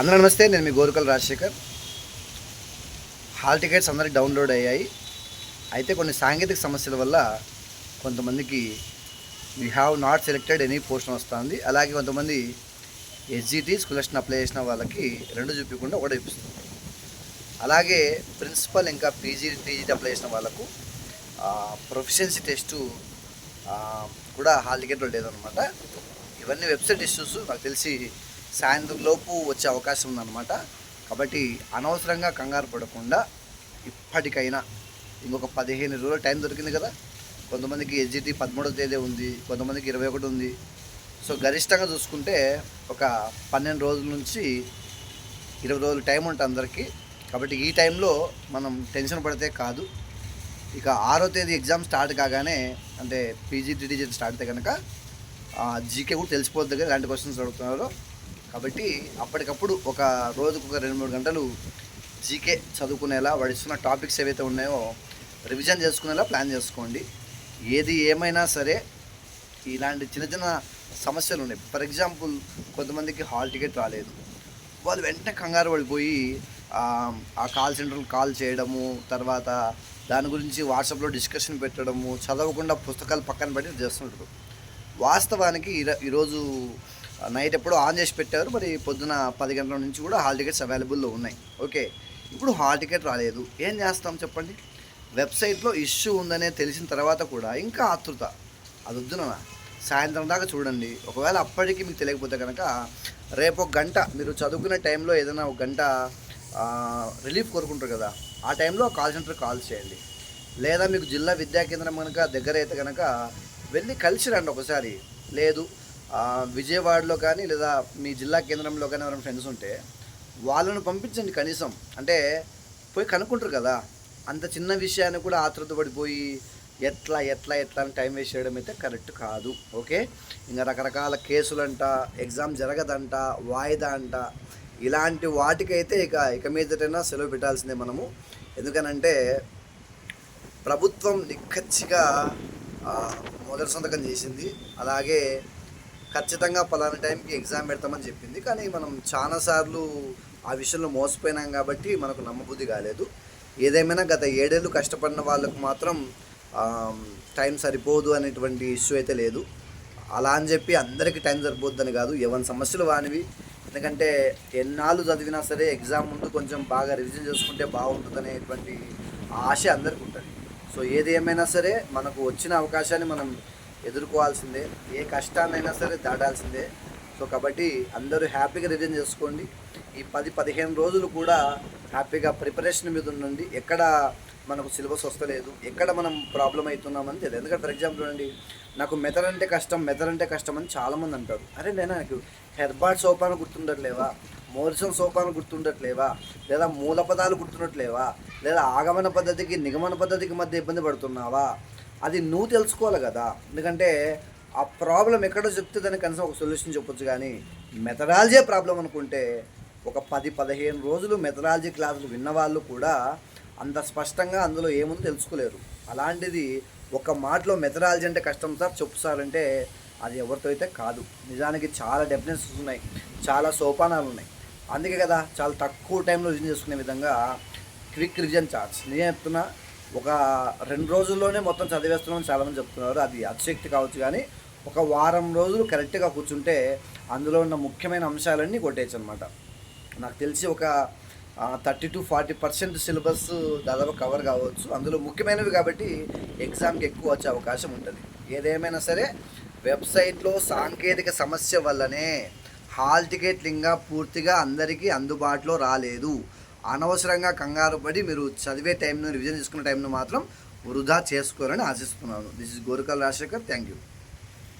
అందరూ నమస్తే నేను మీ గోరుకల్ రాజశేఖర్. హాల్ టికెట్స్ అందరికి డౌన్లోడ్ అయ్యాయి. అయితే కొన్ని సాంకేతిక సమస్యల వల్ల కొంతమందికి we have not selected any portion వస్తుంది. అలాగే కొంతమంది ఎస్జిటి స్కాలర్షిప్ అప్లై చేసిన వాళ్ళకి రెండు చూపించకుండా ఒకటి చూపిస్తుంది. అలాగే ప్రిన్సిపల్ ఇంకా పీజీ టీజీ అప్లై చేసిన వాళ్ళకు ప్రొఫిషియన్సీ టెస్టు కూడా హాల్ టికెట్లో లేదనమాట ఇవన్నీ వెబ్సైట్ ఇష్యూస్ నాకు తెలిసి సాయంత్రం లోపు వచ్చే అవకాశం ఉందన్నమాట. కాబట్టి అనవసరంగా కంగారు పడకుండా ఇప్పటికైనా ఇంకొక పదిహేను రోజుల టైం దొరికింది కదా. కొంతమందికి ఎస్జిటి పదమూడవ తేదీ ఉంది కొంతమందికి ఇరవై ఒకటి ఉంది. సో గరిష్టంగా చూసుకుంటే ఒక పన్నెండు రోజుల నుంచి ఇరవై రోజులు టైం ఉంటుంది అందరికీ. కాబట్టి ఈ టైంలో మనం టెన్షన్ పడితే కాదు. ఇక ఆరో తేదీ ఎగ్జామ్ స్టార్ట్ కాగానే అంటే పీజీ టీజీ స్టార్ట్ అయితే కనుక జీకే కూడా తెలిసిపోద్ది కదా ఎలాంటి క్వశ్చన్స్ అడుగుతున్నారో. కాబట్టి అప్పటికప్పుడు ఒక రోజుకు ఒక రెండు మూడు గంటలు జీకే చదువుకునేలా వడుస్తున్న టాపిక్స్ ఏవైతే ఉన్నాయో రివిజన్ చేసుకునేలా ప్లాన్ చేసుకోండి. ఏది ఏమైనా సరే ఇలాంటి చిన్న చిన్న సమస్యలు ఉన్నాయి. ఫర్ ఎగ్జాంపుల్ కొంతమందికి హాల్ టికెట్ రాలేదు. వాళ్ళు వెంటనే కంగారు పడిపోయి ఆ, కాల్ సెంటర్లు కాల్ చేయడము తర్వాత దాని గురించి వాట్సాప్లో డిస్కషన్ పెట్టడము చదవకుండా పుస్తకాలు పక్కన పెట్టి చేస్తుంటారు. వాస్తవానికి ఈరోజు నైట్ ఎప్పుడో ఆన్ చేసి పెట్టారు. మరి పొద్దున పది గంటల నుంచి కూడా హాల్ టికెట్స్ అవైలబుల్లో ఉన్నాయి. ఓకే. ఇప్పుడు హాల్ టికెట్ రాలేదు. ఏం చేస్తాం చెప్పండి? వెబ్సైట్లో ఇష్యూ ఉందనే తెలిసిన తర్వాత కూడా ఇంకా ఆతృత. అది వద్దునా సాయంత్రం దాకా చూడండి. ఒకవేళ అప్పటికి మీకు తెలియకపోతే కనుక రేపు ఒక గంట మీరు చదువుకునే టైంలో ఏదైనా ఒక గంట రిలీఫ్ కోరుకుంటారు కదా. ఆ టైంలో కాల్ సెంటర్ కాల్ చేయండి. లేదా మీకు జిల్లా విద్యా కేంద్రం కనుక దగ్గర అయితే కనుక వెళ్ళి కలిసి రండి ఒకసారి. లేదు విజయవాడలో కానీ లేదా మీ జిల్లా కేంద్రంలో కానీ ఎవరైనా ఫ్రెండ్స్ ఉంటే వాళ్ళను పంపించండి కనీసం. అంటే పోయి కనుక్కుంటారు కదా. అంత చిన్న విషయాన్ని కూడా ఆతృత పడిపోయి ఎట్లా ఎట్లా ఎట్లా అని టైం వేస్ట్ చేయడం అయితే కరెక్ట్ కాదు. ఓకే ఇంకా రకరకాల కేసులంట ఎగ్జామ్ జరగదంట వాయిదా అంట. ఇలాంటి వాటికైతే ఇక ఇక మీదటైనా సెలవు పెట్టాల్సిందే మనము. ఎందుకనంటే ప్రభుత్వం నిక్కచ్చిగా మొదటి సంతకం చేసింది. అలాగే ఖచ్చితంగా పలానా టైంకి ఎగ్జామ్ పెడతామని చెప్పింది. కానీ మనం చాలాసార్లు ఆ విషయంలో మోసపోయినాం కాబట్టి మనకు నమ్మబుద్ధి కాలేదు. ఏదేమైనా గత ఏడేళ్ళు కష్టపడిన వాళ్ళకు మాత్రం టైం సరిపోదు అనేటువంటి ఇష్యూ అయితే లేదు. అలా అని చెప్పి అందరికీ టైం సరిపోద్దని కాదు. ఎవరి సమస్యలు వానివి. ఎందుకంటే ఎన్నాళ్ళు చదివినా సరే ఎగ్జామ్ ముందు కొంచెం బాగా రివిజన్ చేసుకుంటే బాగుంటుంది అనేటువంటి ఆశ అందరికీ ఉంటుంది సో ఏది ఏమైనా సరే మనకు వచ్చిన అవకాశాన్ని మనం ఎదుర్కోవాల్సిందే ఏ కష్టాన్నైనా సరే దాటాల్సిందే. సో కాబట్టి అందరూ హ్యాపీగా రిటర్న్ చేసుకోండి. ఈ పది పదిహేను రోజులు కూడా హ్యాపీగా ప్రిపరేషన్ మీద ఉండండి. ఎక్కడ మనకు సిలబస్ వస్తలేదు ఎక్కడ మనం ప్రాబ్లం అవుతున్నామని తెలియదు. ఎందుకంటే ఫర్ ఎగ్జాంపుల్ అండి నాకు మెథడ్ అంటే కష్టం మెథడ్ అంటే కష్టం అని చాలామంది అంటారు. అరే నేను నాకు హెర్బార్డ్ సోపాను గుర్తుండట్లేవా? మోరిసన్ సోపాను గుర్తుండట్లేవా? లేదా మూల పదాలు గుర్తుండట్లేవా? లేదా ఆగమన పద్ధతికి నిగమన పద్ధతికి మధ్య ఇబ్బంది పడుతున్నావా? అది నువ్వు తెలుసుకోవాలి కదా. ఎందుకంటే ఆ ప్రాబ్లం ఎక్కడో చెప్తే దానికి కనీసం ఒక సొల్యూషన్ చెప్పొచ్చు కానీ మెథడాలజీ ప్రాబ్లం అనుకుంటే ఒక పది పదిహేను రోజులు మెథడాలజీ క్లాసులు విన్నవాళ్ళు కూడా అంత స్పష్టంగా అందులో ఏముందో తెలుసుకోలేరు. అలాంటిది ఒక మాటలో మెథడాలజీ అంటే కష్టం సార్ చెప్పు సార్ అంటే అది ఎవరితో అయితే కాదు. నిజానికి చాలా డెఫినెషన్స్ ఉన్నాయి. చాలా సోపానాలు ఉన్నాయి. అందుకే కదా చాలా తక్కువ టైంలో రిజన్ చేసుకునే విధంగా క్విక్ రివిజన్ చార్ట్స్. నేను చెప్తున్నా ఒక రెండు రోజుల్లోనే మొత్తం చదివేస్తున్నామని చాలామంది చెప్తున్నారు. అది అతిశక్తి కావచ్చు కానీ ఒక వారం రోజులు కరెక్ట్గా కూర్చుంటే అందులో ఉన్న ముఖ్యమైన అంశాలన్నీ కొట్టేయచ్చు అనమాట నాకు తెలిసి ఒక thirty to forty percent syllabus దాదాపు కవర్ కావచ్చు. అందులో ముఖ్యమైనవి కాబట్టి ఎగ్జామ్కి ఎక్కువ వచ్చే అవకాశం ఉంటుంది. ఏదేమైనా సరే వెబ్సైట్లో సాంకేతిక సమస్య వల్లనే హాల్ టికెట్లు ఇంకా పూర్తిగా అందరికీ అందుబాటులో రాలేదు. అనవసరంగా కంగారు పడి మీరు చదివే టైంను రివిజన్ చేసుకునే టైంను మాత్రం వృధా చేసుకోరని ఆశిస్తున్నాను. This is Gorakal Rajasekhar thank you